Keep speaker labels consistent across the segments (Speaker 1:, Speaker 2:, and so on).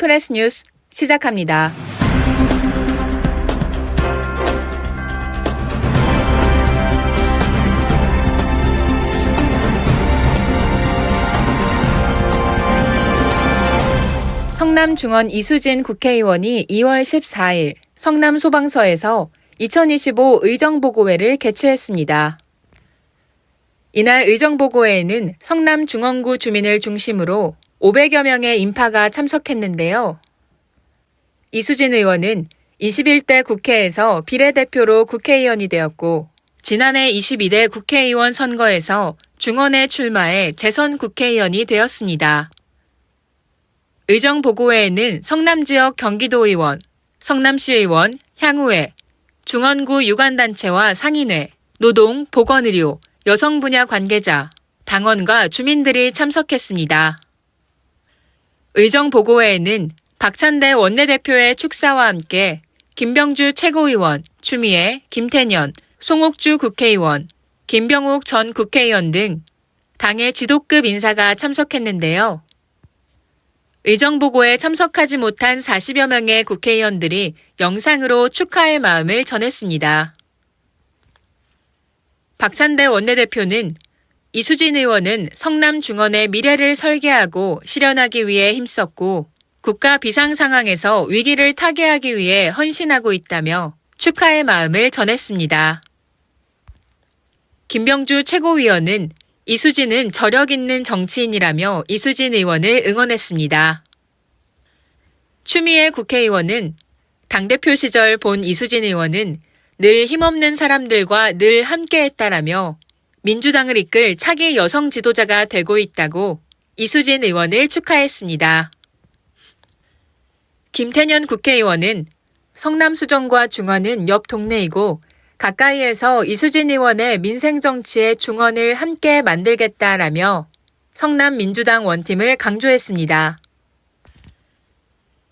Speaker 1: 프레스 뉴스 시작합니다. 성남중원 이수진 국회의원이 2월 14일 성남소방서에서 2025 의정보고회를 개최했습니다. 이날 의정보고회에는 성남중원구 주민을 중심으로 500여 명의 인파가 참석했는데요. 이수진 의원은 21대 국회에서 비례대표로 국회의원이 되었고, 지난해 22대 국회의원 선거에서 중원에 출마해 재선 국회의원이 되었습니다. 의정보고회에는 성남 지역 경기도의원, 성남시의원, 향후회, 중원구 유관단체와 상인회, 노동, 보건의료, 여성 분야 관계자, 당원과 주민들이 참석했습니다. 의정 보고회에는 박찬대 원내대표의 축사와 함께 김병주 최고위원, 추미애, 김태년, 송옥주 국회의원, 김병욱 전 국회의원 등 당의 지도급 인사가 참석했는데요. 의정보고에 참석하지 못한 40여 명의 국회의원들이 영상으로 축하의 마음을 전했습니다. 박찬대 원내대표는 이수진 의원은 성남 중원의 미래를 설계하고 실현하기 위해 힘썼고 국가 비상 상황에서 위기를 타개하기 위해 헌신하고 있다며 축하의 마음을 전했습니다. 김병주 최고위원은 이수진은 저력 있는 정치인이라며 이수진 의원을 응원했습니다. 추미애 국회의원은 당대표 시절 본 이수진 의원은 늘 힘없는 사람들과 늘 함께했다라며 민주당을 이끌 차기 여성 지도자가 되고 있다고 이수진 의원을 축하했습니다. 김태년 국회의원은 성남 수정과 중원은 옆 동네이고 가까이에서 이수진 의원의 민생 정치의 중원을 함께 만들겠다라며 성남 민주당 원팀을 강조했습니다.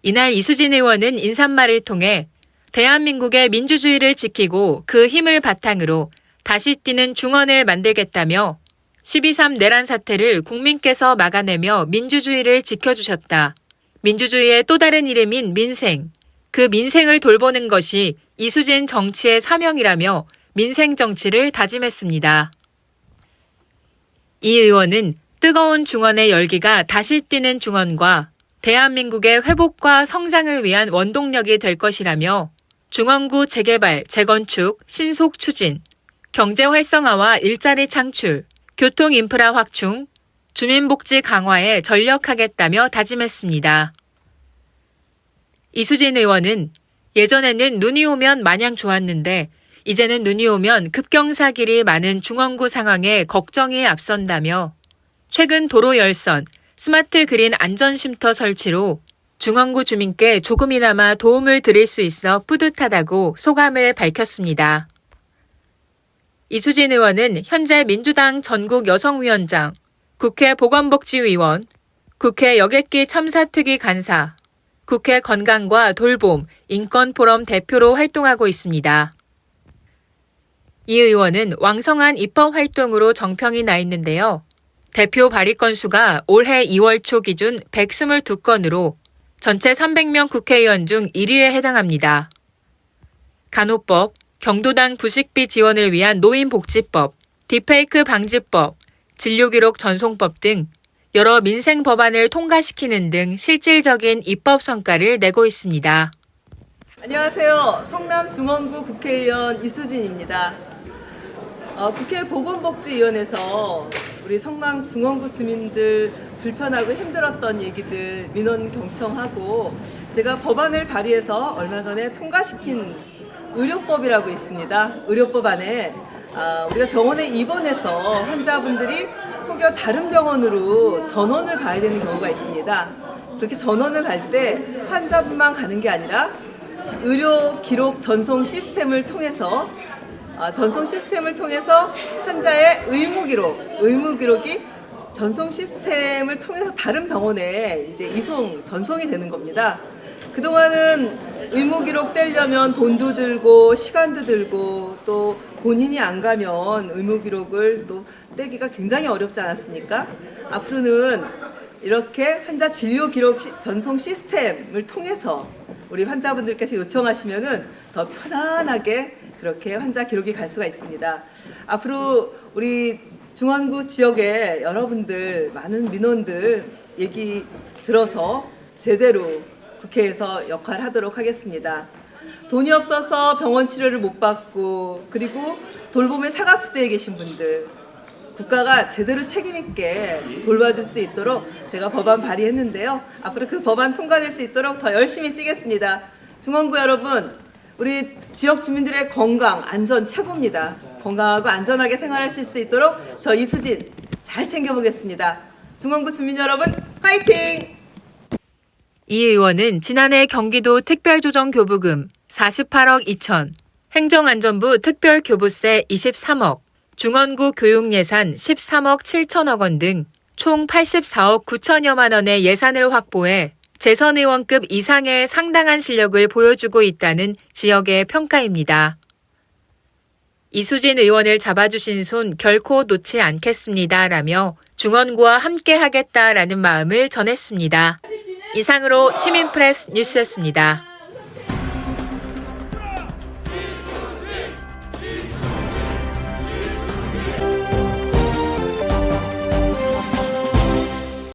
Speaker 1: 이날 이수진 의원은 인사말을 통해 대한민국의 민주주의를 지키고 그 힘을 바탕으로 다시 뛰는 중원을 만들겠다며 12.3 내란 사태를 국민께서 막아내며 민주주의를 지켜주셨다. 민주주의의 또 다른 이름인 민생. 그 민생을 돌보는 것이 이수진 정치의 사명이라며 민생 정치를 다짐했습니다. 이 의원은 뜨거운 중원의 열기가 다시 뛰는 중원과 대한민국의 회복과 성장을 위한 원동력이 될 것이라며 중원구 재개발, 재건축, 신속 추진, 경제 활성화와 일자리 창출, 교통 인프라 확충, 주민복지 강화에 전력하겠다며 다짐했습니다. 이수진 의원은 예전에는 눈이 오면 마냥 좋았는데 이제는 눈이 오면 급경사길이 많은 중원구 상황에 걱정이 앞선다며 최근 도로 열선, 스마트 그린 안전쉼터 설치로 중원구 주민께 조금이나마 도움을 드릴 수 있어 뿌듯하다고 소감을 밝혔습니다. 이수진 의원은 현재 민주당 전국 여성위원장, 국회 보건복지위원, 국회 여객기 첨사특위 간사, 국회 건강과 돌봄, 인권포럼 대표로 활동하고 있습니다. 이 의원은 왕성한 입법 활동으로 정평이 나 있는데요. 대표 발의 건수가 올해 2월 초 기준 122건으로 전체 300명 국회의원 중 1위에 해당합니다. 간호법, 경도당 부식비 지원을 위한 노인복지법, 디페이크 방지법, 진료기록 전송법 등 여러 민생 법안을 통과시키는 등 실질적인 입법 성과를 내고 있습니다.
Speaker 2: 안녕하세요. 성남 중원구 국회의원 이수진입니다. 어, 국회 보건복지위원회에서 우리 성남 중원구 주민들 불편하고 힘들었던 얘기들 민원 경청하고 제가 법안을 발의해서 얼마 전에 통과시킨 의료법이라고 있습니다. 의료법 안에 아, 우리가 병원에 입원해서 환자분들이 혹여 다른 병원으로 전원을 가야 되는 경우가 있습니다. 그렇게 전원을 갈 때 환자분만 가는 게 아니라 의료 기록 전송 시스템을 통해서 아, 전송 시스템을 통해서 환자의 의무 기록, 의무 기록이 전송 시스템을 통해서 다른 병원에 이제 이송, 전송이 되는 겁니다. 그동안은 의무 기록 떼려면 돈도 들고 시간도 들고 또 본인이 안 가면 의무 기록을 또 떼기가 굉장히 어렵지 않았습니까? 앞으로는 이렇게 환자 진료 기록 시- 전송 시스템을 통해서 우리 환자분들께서 요청하시면은 더 편안하게 그렇게 환자 기록이 갈 수가 있습니다. 앞으로 우리 중원구 지역에 여러분들 많은 민원들 얘기 들어서 제대로 국회에서 역할하도록 하겠습니다. 돈이 없어서 병원 치료를 못 받고 그리고 돌봄의 사각지대에 계신 분들 국가가 제대로 책임 있게 돌봐줄 수 있도록 제가 법안 발의했는데요. 앞으로 그 법안 통과될 수 있도록 더 열심히 뛰겠습니다. 중원구 여러분, 우리 지역 주민들의 건강, 안전 최고입니다. 건강하고 안전하게 생활하실 수 있도록 저 이수진 잘 챙겨보겠습니다. 중원구 주민 여러분, 파이팅!
Speaker 1: 이 의원은 지난해 경기도 특별조정교부금 48억 2천, 행정안전부 특별교부세 23억, 중원구 교육예산 13억 7천억 원 등 총 84억 9천여만 원의 예산을 확보해 재선 의원급 이상의 상당한 실력을 보여주고 있다는 지역의 평가입니다. 이수진 의원을 잡아주신 손 결코 놓지 않겠습니다 라며 중원구와 함께 하겠다라는 마음을 전했습니다. 이상으로 시민프레스 뉴스였습니다.